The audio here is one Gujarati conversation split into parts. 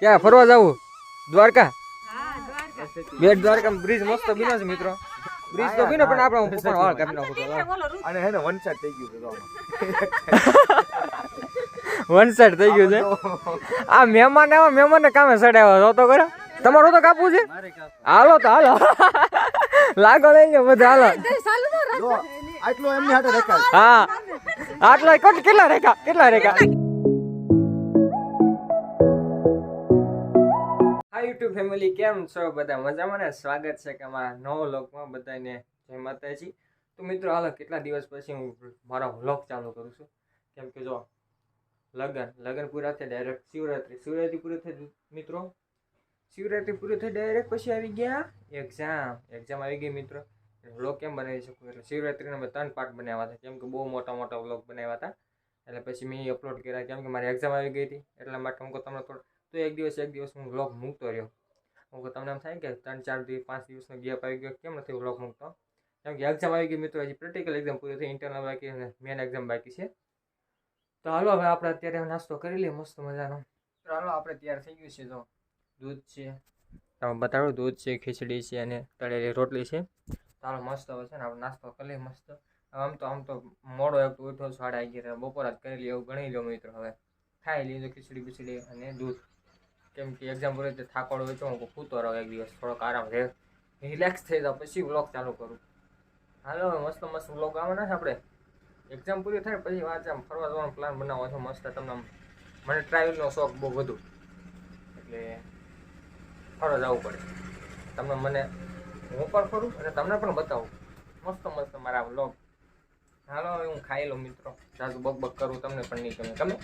ક્યાં ફરવા જવું? દ્વારકા? બેટ દ્વારકા બ્રિજ મસ્ત બીનો છે મિત્રો. બ્રિજ તો બીનો પણ આપણે હું પણ વાળ કાપી નાખું અને હે ને વન સાઈડ થઈ ગયું છે વન સાઈડ થઈ ગયું છે. આ મહેમાન આવા મહેમાનને કામે સડાવ્યા તો કરો તમારું તો કાપવું છે? હાલો તો હાલો. લાગો લઈ ગયો બધા હાલો. આટલો એમની હાથે રેખા હા. આટલા કોટ કેટલા રેખા કેટલા રેખા? યુટ્યુબ ફેમિલી કેમ છો બધા? મજામાં ને? સ્વાગત છે કે અમારા નવો વ્લોગમાં બધાને. જય માતાજી. તો મિત્રો, હાલો, કેટલા દિવસ પછી હું મારો વ્લોગ ચાલુ કરું છું? કેમ કે જો, લગન લગન પૂરા થયા ડાયરેક્ટ શિવરાત્રી. શિવરાત્રિ પૂરી થઈ મિત્રો? શિવરાત્રિ પૂરી થઈ ડાયરેક્ટ પછી આવી ગયા એક્ઝામ એક્ઝામ આવી ગઈ, મિત્રો. વ્લોગ કેમ બનાવી શકું? એટલે શિવરાત્રિના મેં ત્રણ પાર્ટ બનાવ્યા હતા. કેમ કે બહુ મોટા મોટા વ્લોગ બનાવ્યા હતા. એટલે પછી મેં અપલોડ કર્યા. કેમ કે મારી એક્ઝામ આવી ગઈ હતી. એટલા માટે હું તમને થોડું તો એક દિવસ એક દિવસ હું વ્લોગ મૂકતો રહ્યો. હું તમને એમ થાય કે ત્રણ ચાર દિવસ પાંચ દિવસનો ગેપ આવી ગયો કેમ નથી વ્લોગ મૂકતો? કેમ કે એક્ઝામ આવી ગઈ મિત્રો હજી પ્રેક્ટિકલ એક્ઝામ પૂરી થઈ ઇન્ટરનલ બાકી અને મેન એક્ઝામ બાકી છે. તો હાલો હવે આપણે અત્યારે નાસ્તો કરી લઈએ મસ્ત મજાનો. તો હાલો આપણે તૈયાર થઈ ગયું છે તો. દૂધ છે. તમે બતાડો દૂધ છે ખીચડી છે અને તળેલી રોટલી છે. ચાલો મસ્ત હવે છે ને આપણે નાસ્તો કરી લઈએ મસ્ત. આમ તો આમ તો મોડો એક ઉઠો સાડા અગિયાર બપોર જ કરી લઈએ એવું ગણી લો મિત્રો હવે. ખાઈ લીધું ખીચડી બીચડી અને દૂધ. કેમ કે એક્ઝામ પૂરી તે થાકોડો હોય તો હું પૂતો રહું એક દિવસ, થોડોક આરામ રહે રિલેક્સ થઈ જાવ પછી વ્લોગ ચાલુ કરું. હાલો મસ્ત મસ્ત વ્લોગ આવવાના છે આપણે. એક્ઝામ પૂરી થાય પછી વાત આમ ફરવા જવાનો પ્લાન બનાવો છો, મસ્ત તમને મને ટ્રાવેલનો શોખ બહુ વધુ. એટલે ફરવા જવું પડે. તમને મને, હું પણ ફરું અને તમને પણ બતાવું. મસ્ત મસ્ત મારા વ્લોગ હાલો હું ખાઈ લઉં મિત્રો. જાજુ બક બક કરું, તમને પણ નહીં ગમે. ગમે?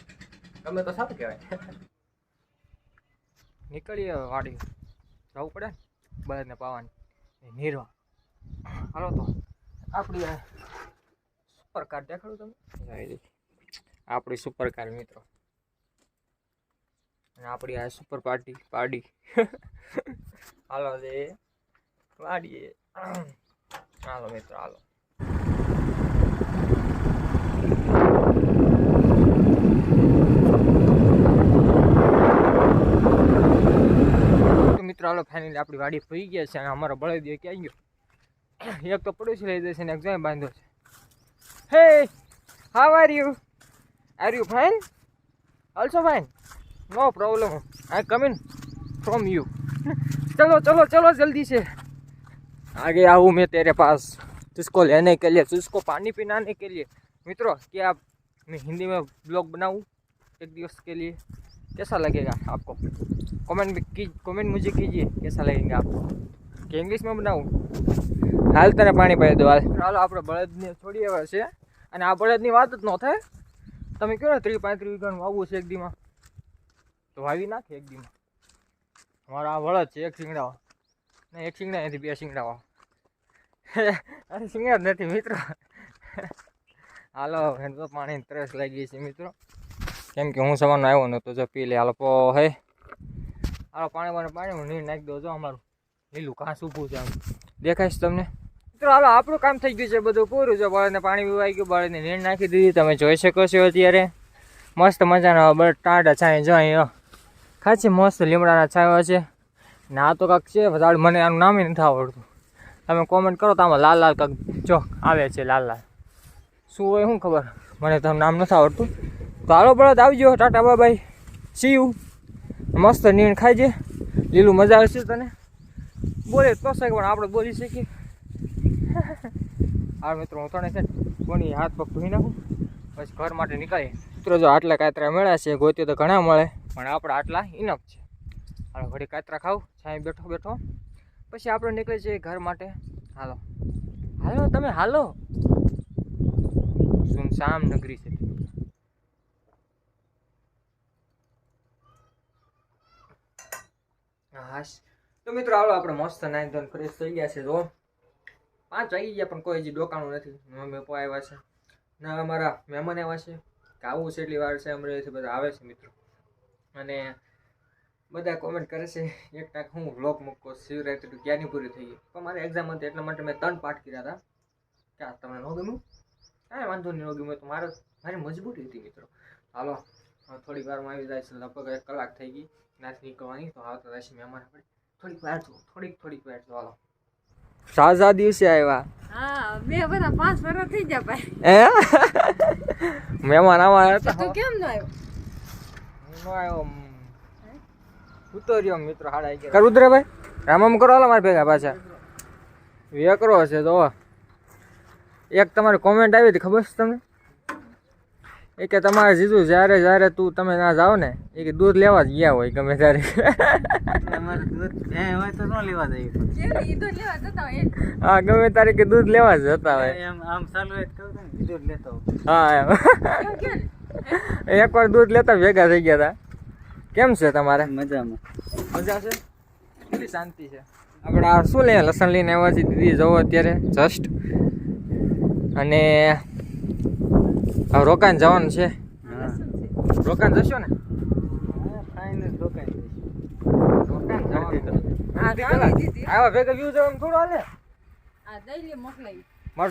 ગમે તો સારું કહેવાય. નીકળીએ વાડી જવું પડે ને? બળદને પાવાની. નીરવા. હાલો તો. આપણી આ સુપર કાર દેખાડું તમે. આપણી સુપર કાર મિત્રો. અને આપણી આ સુપર પાર્ટી પાર્ટી હાલો દે વાડીએ. હાલો મિત્રો હાલો. મિત્રો હાલો ફાઇનલી આપણી વાડી પડી ગયા છે અને અમારો બળદિયો ક્યાં ગયો એક તો પડોશી લઈ જશે ને એક જોઈ બાંધ્યો છે hey how are you are you fine also fine no problem I coming from you चलो चलो चलो जल्दी से आगे आऊँ मैं तेरे पास तुझको लेने के लिए तुझको पानी पिलाने के लिए मित्रों क्या आप मैं हिंदी में ब्लॉग बनाऊँ एक दिवस के लिए कैसा लगेगा आपको कमेंट में की कमेंट मुझे कीजिए कैसा लगेगा आपको कि इंग्लिश में બનાવું હાલ તને પાણી પાઈ દો હાલ હાલો આપણે બળદને છોડી આવ્યા છે અને આ બળદની વાત જ ન થાય તમે કહો ને ત્રીસ પાંત્રીસ વીઘાનું વાવવું છે એક દીમાં તો વાવી નાખે એક દીમાં અમારો આ વળદ છે એક શિંગડાવા ને એક શિંગડા નથી બે શિંગડાવા અરે શિંગડા જ નથી મિત્રો હાલો એને તો પાણી ત્રેસ લાગી છે મિત્રો કેમ કે હું સવારનો આવ્યો નતો, જો પી લે. હાલો, પો હે. હાલો, પાણી પાણી પાણી નીર નાખી દો જો અમારું. લીલું ઘાસ ઊભું છે આમ. દેખાય તમને? મિત્રો, હાલો, આપણું કામ થઈ ગયું છે બધું પૂરું. છે બળદને પાણી પીવાઈ ગયું, બળદને નીર નાખી દીધી. તમે જોઈ શકો છો અત્યારે. મસ્ત મજાના બળ ટાટા છાંય, જો અહીંયા ખાસી મસ્ત લીમડાના છાંયો છે. ને આ તો કાંક છે ઝાડ મને આનું નામ નથી આવડતું. તમે કોમેન્ટ કરો તો આમાં લાલ લાલ કાંક જો આવે છે, લાલ લાલ. શું હોય, શું ખબર? મને તો નામ નથી આવડતું. હાલો બળદ આવજો. ટાટા બાબાઈ સી યુ મસ્ત નીણ ખાઈ છે લીલું મજા આવશે તને. બોલે તો શકે પણ આપણે બોલી શકીએ. હા, મિત્રો હું તને છે. કોની હાથ પગ ધોઈ નાખું? પછી ઘર માટે નીકળીએ. મિત્રો, જો આટલા કાતરા મળ્યા છે ગોતી તો ઘણા મળે. પણ આપણે આટલા ઇનફ છે. હાલો, ઘડી કાતરા ખાવ છાંય બેઠો બેઠો. પછી આપણે નીકળી છીએ ઘર માટે. હાલો. હાલો, તમે હાલો. સુનસામ નગરી છે. હાશ. તો મિત્રો, હાલો, આપણે મસ્ત નાઇન ધોન ફ્રેશ થઈ ગયા છે, જો. પાંચ વાગી ગયા, પણ કોઈ હજી ડોકાણું નથી. મમ્મી પપ્પા આવ્યા છે. ના અમારા મહેમાન આવ્યા છે આવું છે એટલી વાર છે અમરેલીથી બધા આવે છે, મિત્રો. અને બધા કોમેન્ટ કરે છે, એક ટાક હું વ્લોગ મૂકો, શિવરાત્રી ક્યાંની પૂરી થઈ ગઈ? પણ મારે એક્ઝામ હતી, એટલા માટે મેં ત્રણ પાઠ કર્યા હતા. ક્યાં તમને ન ગમ્યું? કાંઈ વાંધો નહીં, ન ગમ્યું તો મારે, મારી મજબૂરી હતી, મિત્રો. હાલો થોડી વારમાં આવી જાય છે, લગભગ એક કલાક થઈ ગઈ. નાથી નીકળવાની તો આવતા રહેશે મહેમાન આપણે થોડીક વાર જો થોડીક થોડીક વાર જો હાલો. સાજા દિવસે આવ્યા હા બે બધા પાંચ વર્ષ થઈ ગયા ભાઈ. હે? મહેમાન આવા હતા. તું કેમ ન આવ્યો? હું નો આવ્યો ઉતર્યો મિત્રો હાડા ગયા કર ઉતરે ભાઈ રામમ કરો હાલો મારા ભેગા પાછા. વેકરો હશે તો એક તમારી કોમેન્ટ આવી હતી ખબર છે તમને? એ કે તમારે જીજુ જ્યારે જ્યારે તું તમે ના જાઓ ને એ કે દૂધ લેવા જ ગયા હોય ગમે ત્યારે. દૂધ હોય તો ન લેવા જઈએ કેમ ઈ તો લેવા જતા હોય એક હા ગમે ત્યારે કે દૂધ લેવા જ જતા હોય. હા એકવાર દૂધ લેતા ભેગા થઈ ગયા હતા કેમ છે તમારે? મજામાં. મજા છે? કેટલી શાંતિ છે. આપણે આ શું લઈએ લસણ લઈને આવ્યા છીએ દીદી જવો અત્યારે જસ્ટ અને હવે રોકાણ જવાનું છે. રોકાઈને રોકાણ જશો ને?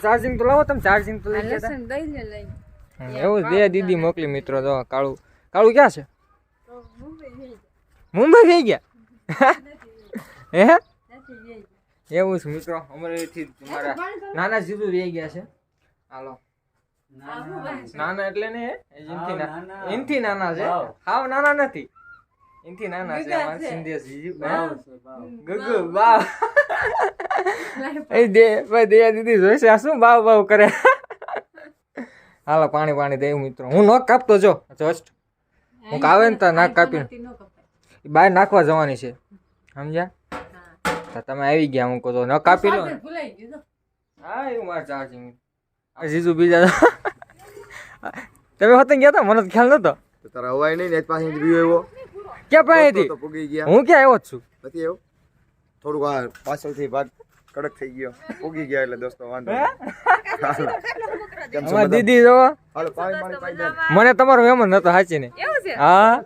ચાર્જિંગ તો લાવો તમે ચાર્જિંગ તો લઈ એવું બે દીદી મોકલી મિત્રો જો કાળું. કાળું ક્યાં છે? મુંબઈ થઈ ગયા. હે? એવું છે મિત્રો અમારેથી મારા નાના જીજુ રહી ગયા છે. હાલો. નાના એટલે ને એનથી નાના. એનથી નાના છે? હાવ નાના નથી. એનથી નાના છે અમારા સિંધિયા જીજુ. ભાવ ગગુ વાવ. એ દે ભાઈ દયા દીદી જોઈશે. આ શું બાવ બાવ કરે? હાલો પાણી પાણી દે મિત્રો. હું નોક કાપતો જો જસ્ટ. હું કાવે ને તો નાક કાપીને. ન કપાય. બહાર નાખવા જવાની છે. સમજ્યા? તમે આવી ગયા હું કહો તો ન કાપી લો. હા એવું મારે ચાર્જિંગ જીજુ બીજા તમે હોતે ગયા હતા મને ખ્યાલ નતો. તો તારા અવાય નહીં ને પાસે વ્યૂ આવ્યો. ક્યાં પાસેથી તો પૂગી ગયા. હું ક્યાં આવ્યો છું? નથી આવ્યો? થોડુંક આ પાછળથી ભાગ કડક થઈ ગયો. પૂગી ગયા એટલે દોસ્તો વાંધો અમારી? દીદી જો. દે મને તમારો મહેમાન નતો સાચી ને. હા.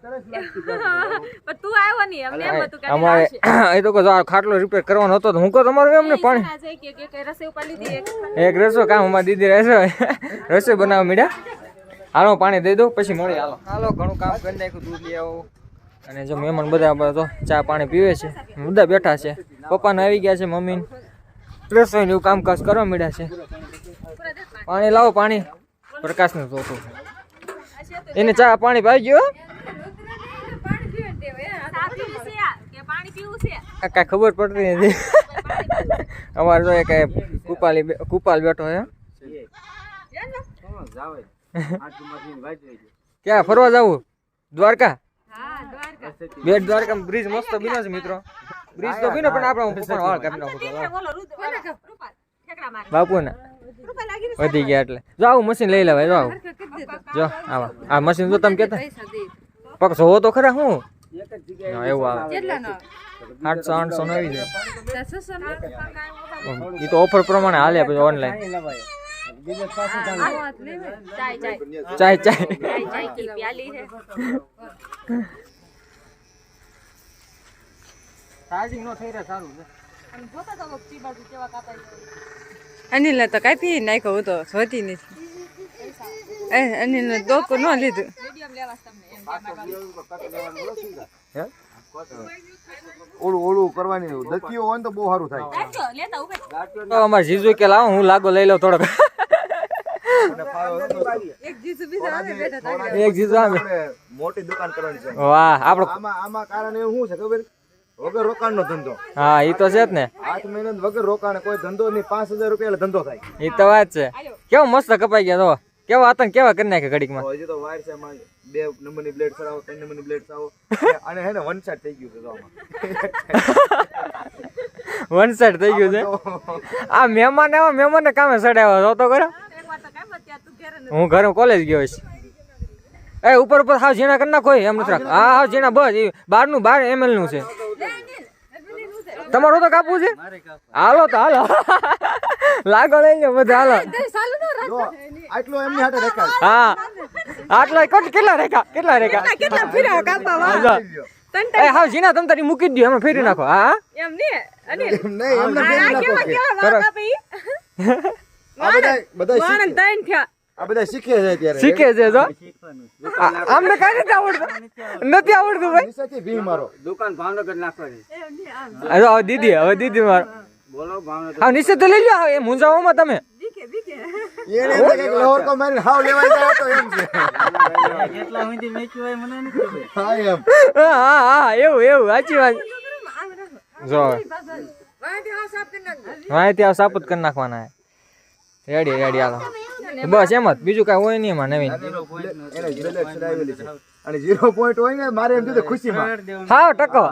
તું આવ્યો નહીં અમને એમ હતું કે અમારે એ તો કહો ખાટલો રિપેર કરવાનો હતો તો હું કહો તમારો એમને પાણી? પાણી કે કે કે રસોઈ ઉપાડી લીધી એક એક રસો કામ અમારી દીદી રહેશે રસોઈ બનાવવા મીડ્યા? હાલો પાણી દઈ દઉં પછી મળી હાલો. હાલો ઘણું કામ કરી નાખ્યું દૂધ લઈ આવો. અને જો મહેમાન બધા બધા તો ચા પાણી પીવે છે. બધા બેઠા છે. પપ્પાને આવી ગયા છે મમ્મી રસોઈનું એવું કામકાજ કરવા મીડ્યા છે. પાણી લાવો પાણી. પ્રકાશનું જોતું એને ચા પાણી ભાઈ ગયો પાણી પીવે ને તે હવે કે પાણી પીવું છે આ કાંઈ ખબર પડતી નથી. અમારે તો કાંઈ કુપાલી બે- કુપાલ બેઠો છે. ક્યાં ફરવા જવું? દ્વારકા? હા દ્વારકા બેટ દ્વારકા બ્રિજ મસ્ત બીનો છે મિત્રો. બ્રિજ તો બીનો પણ આપણે વાળ કાપી નાખું મારે. બાપુ ને વધી ગયા એટલે. જો આવું મશીન લઈ લેવાય જો આવું. જો આવા. આ મશીન જો તમે દે. પગ જોવો તો ખરા હું? એવું આવે. આઠસો આઠસો નો આવી જાય એ તો ઓફર પ્રમાણે હાલે પછી ઓનલાઈન ચાય ચાય ચાર્જિંગ નો થઈ રહ્યા સારું છે. અનિલ તો કાપી નાખ્યો હું તો જોતી નથી. એ અનિલ દોકો ન લીધું. હે? ઓલું ઓલું કરવાની દત્તીઓ હોય તો બહુ સારું થાય. તો અમારે જીજુ કે લાવો હું લાગો લઈ લઉં થોડોક. એક જીજુ મોટી દુકાન કરવાની છે વાહ આપણો આમાં આમાં કારણ એવું શું છે ખબર? વગર રોકાણનો ધંધો. હા એ તો છે જ ને. આઠ મહિના વગર રોકાણ કોઈ ધંધો નહીં પાંચ હજાર રૂપિયા ધંધો થાય. એ તો વાત છે. કેવો મસ્ત કપાઈ ગયા તો. કેવા આતંક કેવા કરી નાખે ઘડીકમાં? હજી તો વાયર છે બે નંબરની બ્લેડ સરાવો ત્રણ નંબરની બ્લેડ સરાવો. અને હે ને વન સાઈડ થઈ ગયું છે તો આમાં. વન સાઈડ થઈ ગયું છે? આ મહેમાન આવ્યા મહેમાનને કામે સડાવ્યો તો કરો હું ઘરે કોલેજ ગયો છું એ ઉપર ઉપર હાવ ઝીણા કરી નાખો એમ નથી હા હાવ ઝીણા બસ એ બારનું બાર એમએલનું છે. તમારું તો કાપવું છે? હાલો તો હાલો. લાગો લઈ લો બધા હાલો. આટલો એમની રેખાય. હા. આટલા કોટ કેટલા રેખા કેટલા રેખા? કેટલા ફીરા કાપા વાહ હા. એ જીના તમ તારી મૂકી દયો એમાં ફેરી નાખો. હા એમ ને? એમ નહીં એમને ફેરી નાખો. બધા બધા ત્રણ થયા. આ બધા શીખે છે અત્યારે શીખે છે જો શીખવાનું આ- આમને કાંઈ નથી આવડતું નથી આવડતું ભાઈ નિશાથી ભી મારો દુકાન ભાવનગર નાખવાની હવે હવે દીદી હવે દીદી મારો બોલો ભાવનગર હા નીચે તો લઈ લો એ મુંજાઓમાં તમે એને એમ થાય કે લાહોર કો મારીને હાવ લેવાઈ જાય તો એમ છે કેટલા સુધી વેચ્યું હોય મને નથી ખબર હા એમ હા હા હા એવું એવું સાચી વાત જો હવે હા ત્યાં સાપુત કરી નાખવાના હે રેડી રેડી હાલો બસ એમ જ. બીજું કાંઈ હોય નહીં એમાં નવીન. એને બ્લેડ ચડાવેલી છે. અને ઝીરો પોઈન્ટ હોય ને મારે એમ કીધું ખુશીમાં. હાવ ટકો.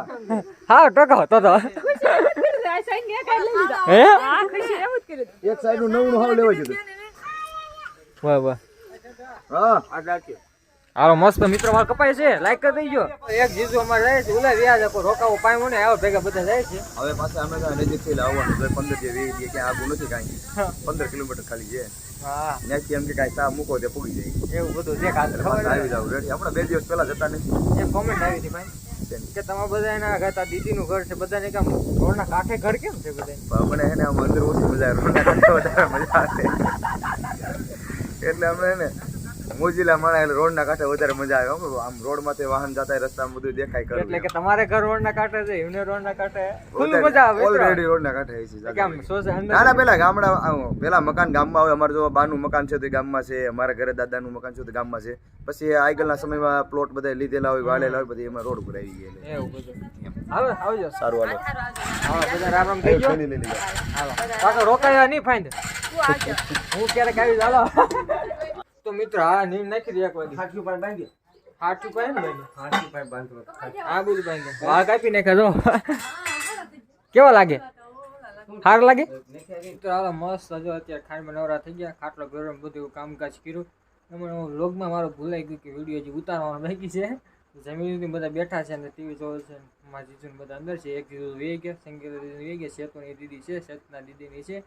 હાવ ટકો તો તો. હે? એક સાઈડનું નવું હાવ લેવા જતું. વાહ વાહ. હા. હાલો મસ્ત મિત્રો માર કપાય છે. લાઈક કરી દેજો. એક જીજુ અમારે જાય છે ઉલા વ્યાજ કોઈ રોકાવો પામ્યો ને આવો ભેગા બધા જાય છે. હવે પાછા અમે તો નજીકથી લાવવાનું છે પંદરથી વીસ કે ક્યાં આગું નથી કાંઈ. પંદર કિલોમીટર ખાલી છે. હા. ત્યાંથી એમ કે કાંઈ ચા મૂકો તે પૂગી જાય એવું બધું જે ખાતર ખબર આવી જાવ રેડી હમણાં બે દિવસ પહેલા જતા નથી એક કોમેન્ટ આવી હતી ભાઈ કે તમે બધા એના ગાતા દીદી નું ઘર છે બધાને રોડ ના કાંઠે ઘર કેમ છે બધા પણ મને હે ને આમ અંદર ઓછી મજા આવે રોડના કાંઠે વધારે મજા આવે. એટલે અમે ને મોજીલા માણા રોડ ના કાંઠે વધારે મજા આવે આમ રોડમાં વાહન જતા રસ્તા બધું દેખાય કરે એટલે કે તમારે ઘર રોડના કાંઠે છે એમને રોડના કાંઠે? ફૂલ મજા આવે ઓલરેડી રોડ ના કાંઠે છે કે આમ ના ના પેલા ગામડા પેલા મકાન ગામમાં આવે અમારે જો બાનું મકાન છે તો એ ગામમાં છે અમારા ઘરે દાદાનું મકાન છે તો ગામમાં છે. પછી આગળના સમયમાં પ્લોટ બધા લીધેલા હોય વાળેલા હોય બધી એમાં રોડ ઉપર આવી ગયા એવું બધું. હાલો આવજો. સારું હાલો. હા બધા રામ રામ થઈ ગયો. લઈ લઈ લઈ હાલો. કાકા રોકાયા નહીં ફાઈન હું ક્યારેક આવી હાલો તો મિત્રો હા નીમ નાખી દે એક વાગે. હાથું પણ બાંધી હાચું પાય ને હાથું પણ બાંધો આ બધું બાંધી. વાળ કાપી નાખ્યા જો કેવા લાગે? હાર લાગે? તો હાલો મસ્ત હજો અત્યારે ખાંડમાં નવરા થઈ ગયા. ખાટલો ગરમ બધું કામકાજ કર્યું. એમાં વ્લોગમાં મારો ભૂલાઈ ગયું કે વીડિયો હજી ઉતારવાનો બાકી છે. જમીન બધા બેઠા છે અને ટીવી જોવે છે. મારા જીજુ બધા અંદર છે. એક જીજુ વે ગયા સંગીત દીદી વે ગયા સેતુની દીદી છે શેતના દીદીની છે.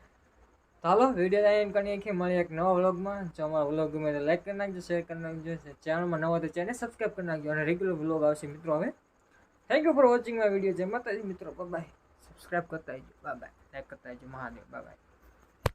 હાલો વીડિયો એન્ડ કરી નાખીએ મળીએ એક નવા વ્લોગમાં. જો અમારો વ્લોગ ગમે તો લાઈક કરી નાખજો શેર કરી નાખજો. ચેનલમાં નવા તો ચેનલ સબસ્ક્રાઈબ કરી નાખજો અને રેગ્યુલર વ્લોગ આવશે મિત્રો હવે. Thank you for watching my video જય માતાજી મિત્રો. બાય સબસ્ક્રાઈબ કરતા આવજો બાય બાય લાઈક કરતા આવજો મહાદેવ. બાય